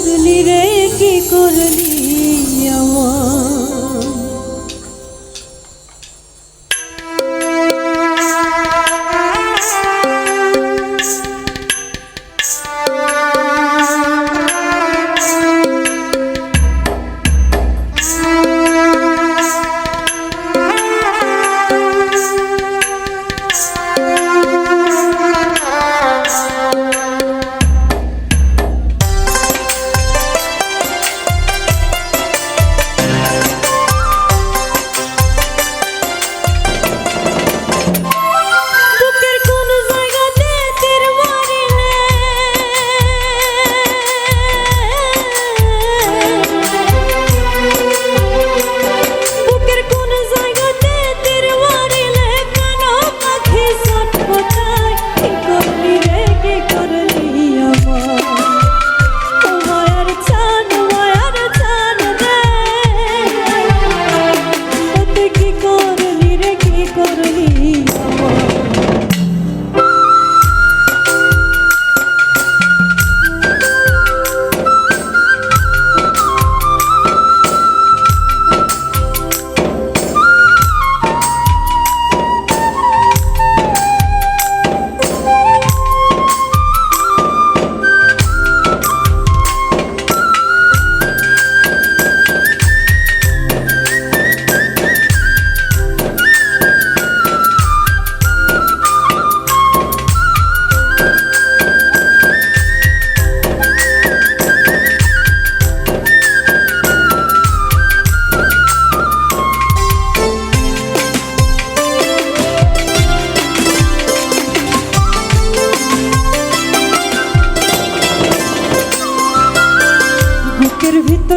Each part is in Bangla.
করলি রে কি করলি আমার?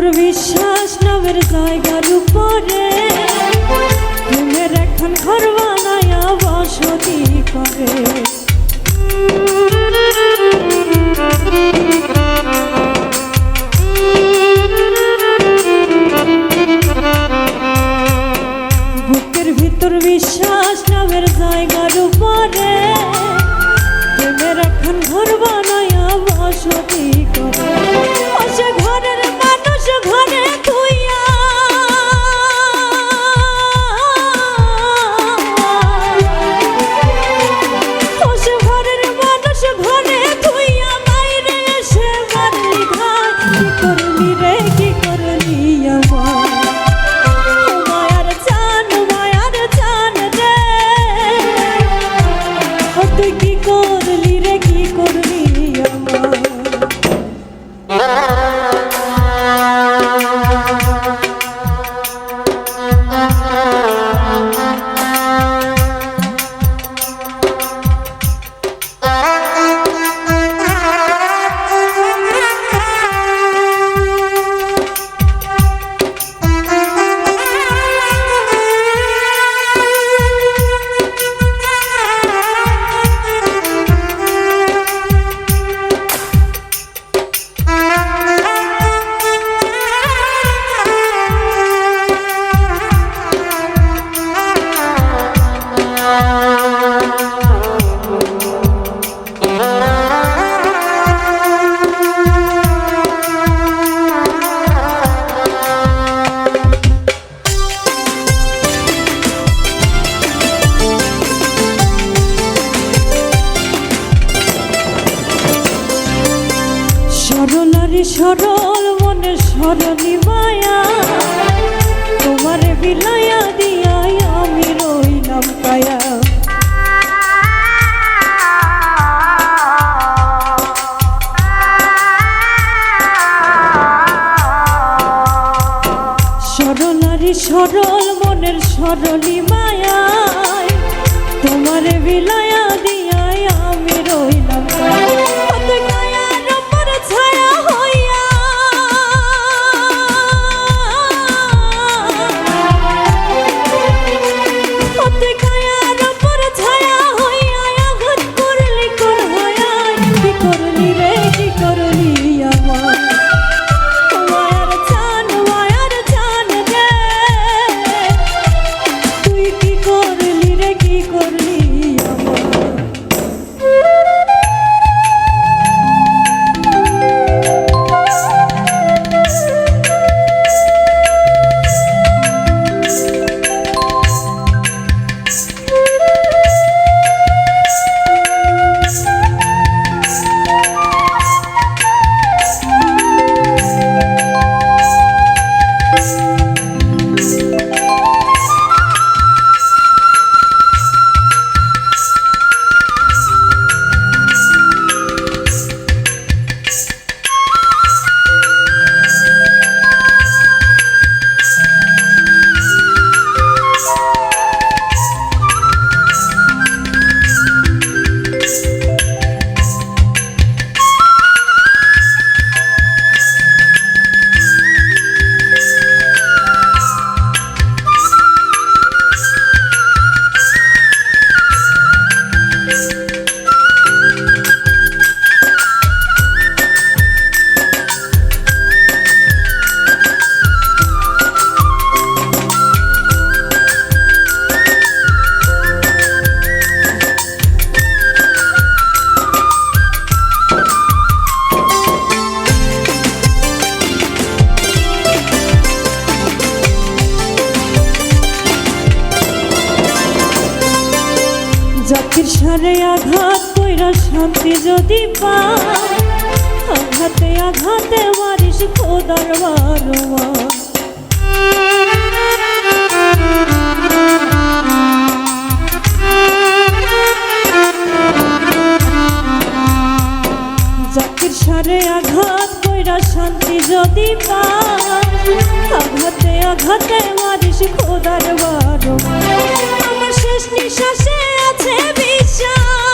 তোর বিশ্বাস নামের জায়গার উপরে। প্রেমের এখন ঘর বানায়া বসতি করে। বুকের ভিতর বিশ্বাস নামের জায়গার উপরে। প্রেমের এখন ঘর বসতি করলি রে কি করলি আমার? সরল মনে সরলি মায়া। তোমার বিলায়া দিয়াই আমি রইলাম কায়া সরলারি সরল মনের সরলি মায়া তোমার বিলায় কইরা শান্তি যদি পাও আঘাতে আঘাতে মারিস খোদার বারোয়া জাকির সারে আঘাত কইরা শান্তি যদি পাও আঘাতে আঘাতে মারিস খোদার বারোয়া আমার শেষ নিঃশ্বাসে আছে বিশ্বাস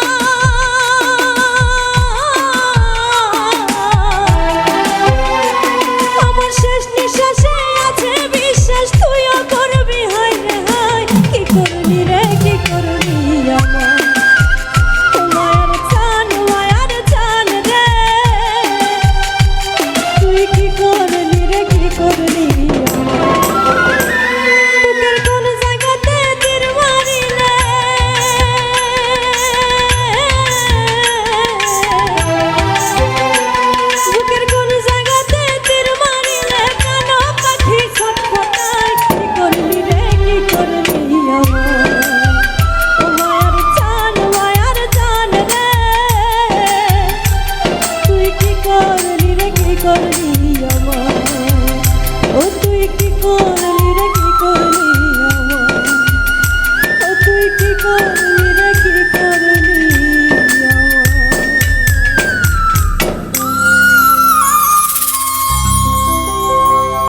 不